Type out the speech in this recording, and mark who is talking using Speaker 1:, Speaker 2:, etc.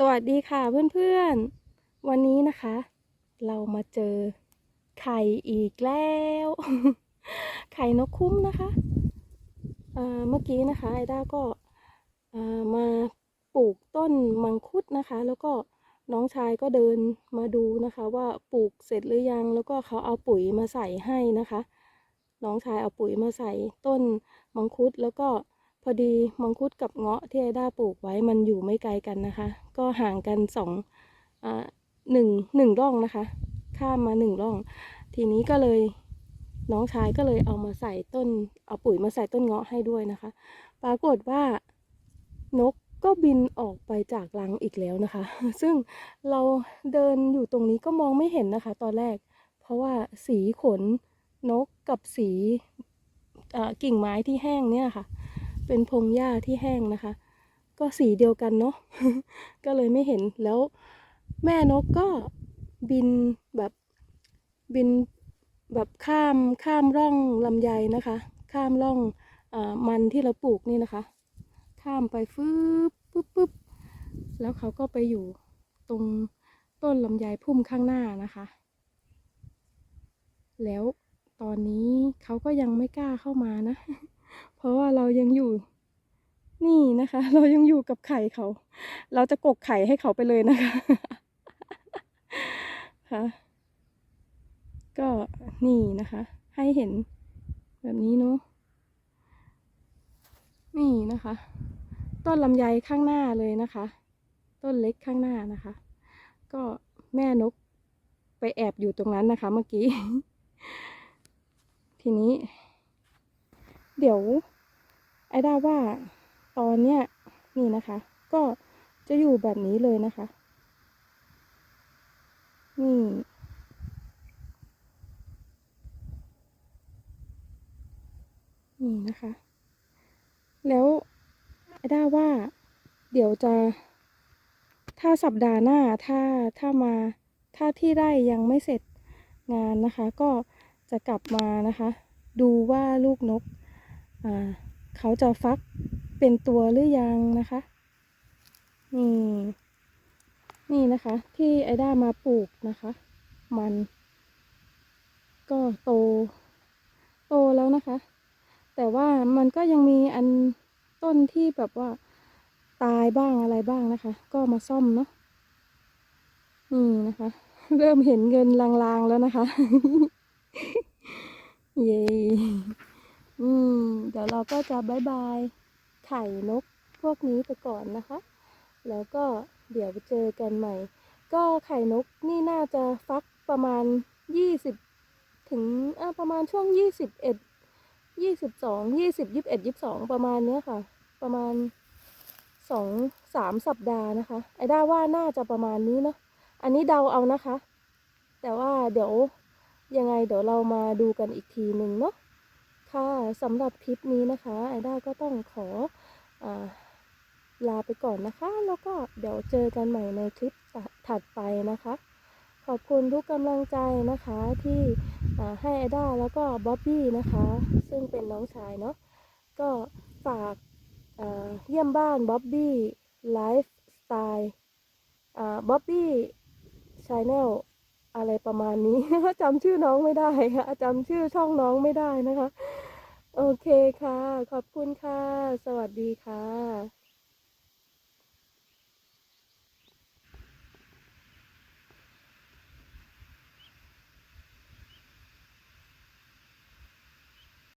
Speaker 1: สวัสดีค่ะเพื่อนๆ วันนี้นะคะ เรามาเจอไข่อีกแล้ว ไข่นกคุ้มนะคะอ่าเมื่อกี้นะคะไอด้าก็มาปลูกต้นมังคุดนะคะ แล้วก็น้องชายก็เดินมาดูนะคะ ว่าปลูกเสร็จหรือยัง แล้วก็เขาเอาปุ๋ยมาใส่ให้นะคะ น้องชายเอาปุ๋ยมาใส่ต้นมังคุดแล้วก็ พอดีมังคุดกับเงาะที่ไอด้าปลูกไว้มันอยู่ไม่ไกลกันนะคะ ก็ห่างกันสองอ่าหนึ่งหนึ่งร่องนะคะ ข้ามมาหนึ่งร่อง ทีนี้ก็เลยน้องชายก็เลยเอามาใส่ต้น เอาปุ๋ยมาใส่ต้นเงาะให้ด้วยนะคะ ปรากฏว่านกก็บินออกไปจากรังอีกแล้วนะคะ ซึ่งเราเดินอยู่ตรงนี้ก็มองไม่เห็นนะคะ ตอนแรก เพราะว่าสีขนนกกับสีอ่อกิ่งไม้ที่แห้งเนี่ยค่ะ เป็นพงหญ้าที่แห้งนะคะ ก็สีเดียวกันเนาะก็เลยไม่เห็นแล้วแม่นกก็บินแบบบินแบบข้ามข้ามร่องลำไยนะคะ ข้ามร่องอมันที่เราปลูกนี่นะคะ ข้ามไปฟืบปุ๊บปุ๊บแล้วเขาก็ไปอยู่ตรงต้นลำไยพุ่มข้างหน้านะคะ แล้วตอนนี้เขาก็ยังไม่กล้าเข้ามานะ เพราะว่าเรายังอยู่ นี่นะคะ เรายังอยู่กับไข่เขา เราจะกกไข่ให้เขาไปเลยนะคะค่ะก็นี่นะคะ ให้เห็นแบบนี้เนาะนี่นะคะ ต้นลำไยข้างหน้าเลยนะคะ ต้นเล็กข้างหน้านะคะ ก็แม่นกไปแอบอยู่ตรงนั้นนะคะ เมื่อกี้ ทีนี้ เดี๋ยวไอ้ด้าว่าตอนเนี้ยนี่นะคะ ก็จะอยู่แบบนี้เลยนะคะ นี่นี่นะคะ แล้วไอ้ด้าว่า เดี๋ยวจะ ถ้าสัปดาห์หน้าถ้าถ้ามาถ้าที่ไร่ยังไม่เสร็จงานนะคะ ก็จะกลับมานะคะ ดูว่าลูกนก เขาจะฟักเป็นตัวหรือยังนะคะ นี่นี่นะคะ ที่ไอด้ามาปลูกนะคะ มัน ก็โต โตแล้วนะคะ แต่ว่ามันก็ยังมีอันต้นที่แบบว่าตายบ้างอะไรบ้างนะคะ ก็มาซ่อมเนาะนี่นะคะ เริ่มเห็นเงินลางๆแล้วนะคะ เย้ อืม เดี๋ยวเราก็จะบายบายไข่นกพวกนี้ไปก่อนนะคะ แล้วก็เดี๋ยวเจอกันใหม่ ก็ไข่นกนี่น่าจะฟักประมาณยี่สิบถึงประมาณช่วงยี่สิบเอ็ดยี่สิบสองยี่สิบยี่สิบเอ็ดยี่สิบสองประมาณเนี้ยค่ะ ประมาณสองสามสัปดาห์นะคะ ไอ้ด้าว่าน่าจะประมาณนี้เนาะอันนี้เดาเอานะคะ แต่ว่าเดี๋ยวยังไงเดี๋ยวเรามาดูกันอีกทีหนึ่งเนาะ ค่ะสำหรับคลิปนี้นะคะไอด้าก็ต้องขออลาไปก่อนนะคะ แล้วก็เดี๋ยวเจอกันใหม่ในคลิปถัดไปนะคะ ขอบคุณทุกกำลังใจนะคะที่ให้ไอด้าแล้วก็บ๊อบบี้นะคะ ซึ่งเป็นน้องชายเนาะก็ฝากเยี่ยมบ้านบ๊อบบี้ไลฟ์สไตล์บ๊อบบี้ชาแนลอะไรประมาณนี้จำชื่อน้องไม่ได้ค่ะจำชื่อช่องน้องไม่ได้นะคะ โอเคค่ะ ขอบคุณค่ะ สวัสดีค่ะ